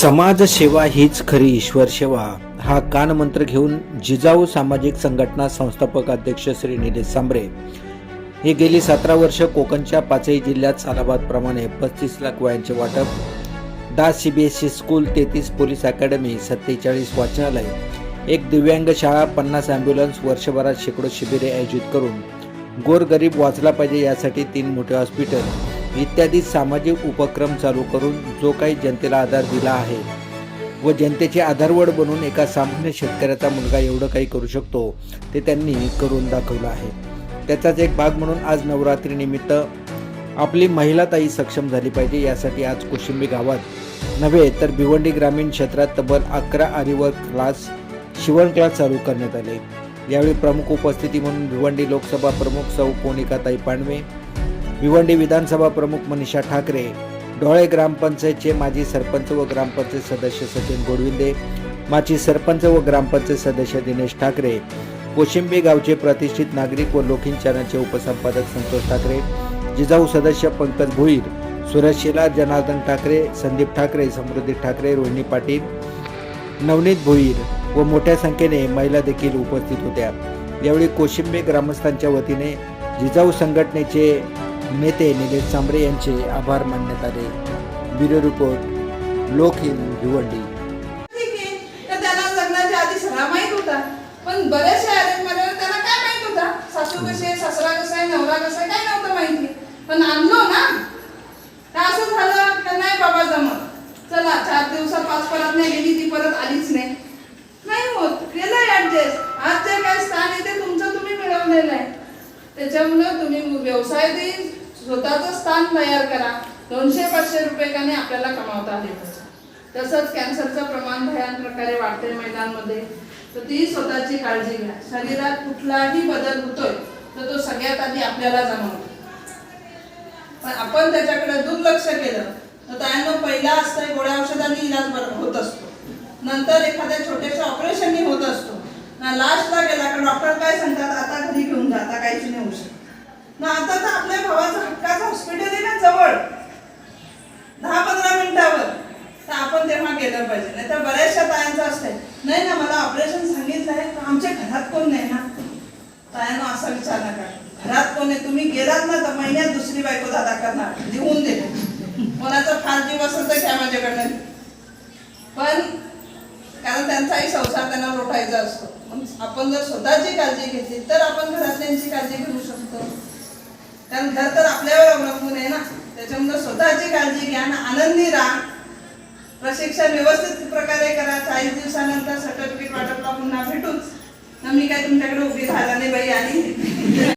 समाजसेवा हीच खरी ईश्वर सेवा. हा कानमंत्र घेऊन जिजाऊ सामाजिक संघटना संस्थापक अध्यक्ष श्री निलेश सांबरे हे गेली सतरा वर्ष कोकणच्या पाचही जिल्ह्यात सालाबादप्रमाणे पस्तीस लाख वयांचे वाटप दहा C B S E school तेहतीस पोलीस अकॅडमी सत्तेचाळीस वाचनालय एक दिव्यांग शाळा पन्नास ॲम्ब्युलन्स वर्षभरात शेकडो शिबिरे आयोजित करून गोरगरीब वाचला पाहिजे यासाठी तीन मोठे हॉस्पिटल इत्यादी सामाजिक उपक्रम चालू करून जो काही जनतेला आधार दिला आहे व जनतेचे आधारवड बनून एका सामान्य शेतकऱ्याचा मुलगा एवढं काही करू शकतो ते त्यांनी करून दाखवलं आहे. त्याचाच एक भाग म्हणून आज नवरात्रीनिमित्त आपली महिला ताई सक्षम झाली पाहिजे यासाठी आज कोशिंबी गावात नव्हे तर भिवंडी ग्रामीण क्षेत्रात तब्बल अकरा आरीवर क्लास शिवण क्लास चालू करण्यात आले. यावेळी प्रमुख उपस्थिती म्हणून भिवंडी लोकसभा प्रमुख सौ कोनिकाताई पांडवे भिवंडी विधानसभा प्रमुख मनीषा ठाकरे डोळे ग्रामपंचायतचे माजी सरपंच व ग्रामपंचायत सदस्य सचिन गोडविंदे माजी सरपंच व ग्रामपंचायत सदस्य दिनेश ठाकरे कोशिंबी गावचे प्रतिष्ठित नागरिक व लोकिन चॅनलचे उपसंपादक संतोष ठाकरे जिजाऊ सदस्य पंकज भोईर सुरज शेलार जनार्दन ठाकरे संदीप ठाकरे समृद्धी ठाकरे रोहिणी पाटील नवनीत भोईर व मोठ्या संख्येने महिला देखील उपस्थित होत्या. यावेळी कोशिंबे ग्रामस्थांच्या वतीने जिजाऊ संघटनेचे नेते निलेश सांबरे यांचे आभार मानण्यात आले. ब्युरो रिपोर्ट लोक हिंद भिवंडी. ठीक आहे तर त्याला लग्नाच्या आधी सगळा माहीत होता. पण बऱ्याचशा अरेंज त्याला काय माहीत होता? सासू कशी आहे सासरा कसा आहे नवरा कसा आहे काय नव्हतं माहिती. पण आणलो ना. तर असं झालं तर नाही बाबा जमत. चला चार दिवसात पाच परत नाही गेली ती परत आलीच नाही. नाही होत. केलं ऍडजस्ट आज जे काय स्थान आहे ते तुमचं तुम्ही मिळवलेलं आहे. त्याच्यामुळं तुम्ही व्यवसाय देईल स्वतःचं स्थान तयार करा. दोनशे पाचशे रुपये काने आपल्याला कमावता आले तसंच कॅन्सरचं प्रमाण भयान प्रकारे वाढते महिलांमध्ये तर ती स्वतःची काळजी घ्या. शरीरात कुठलाही बदल होतोय तर तो सगळ्यात आधी आपल्याला जाणवतो. पण आपण त्याच्याकडे दुर्लक्ष केलं तर त्यांना पहिला असतं गोळ्या औषधांनी इलाज होत असतो. नंतर एखाद्या छोट्याशा ऑपरेशननी होत असतो. ना लास्टला गेला का डॉक्टर काय सांगतात? आता घरी घेऊन जा आता काहीच नाही होऊ शकत. ना आता तर आपल्या भावाचं हक्काचं हॉस्पिटल आहे ना जवळ. दहा पंधरा मिनिटावर. तर आपण तेव्हा गेलं पाहिजे. नाही तर बऱ्याचशा तायांचं असतंय. नाही ना मला ऑपरेशन सांगितलं आहे तर आमच्या घरात कोण नाही ना? तायानं असा विचार नका. घरात कोण आहे? तुम्ही गेलात ना तर महिन्यात दुसरी बायको दादा करणार. लिहून दे. कोणाचा फार जीव असेल तर घ्या माझ्याकडनं. पण कारण त्यांचाही संसार त्यांना लोटायचा असतो. मग आपण जर स्वतःची काळजी घेतली तर आपण घरातल्यांची काळजी घेऊ शकतो. कारण घर तर आपल्यावर अवलंबून आहे ना. त्याच्यामुळे स्वतःची काळजी घ्या आणि आनंदी राहा. प्रशिक्षण व्यवस्थित प्रकारे करा. चाळीस दिवसानंतर सर्टिफिकेट वाटपला पुन्हा भेटूच ना मी काय तुमच्याकडे उभी झाला नाही बाई आणि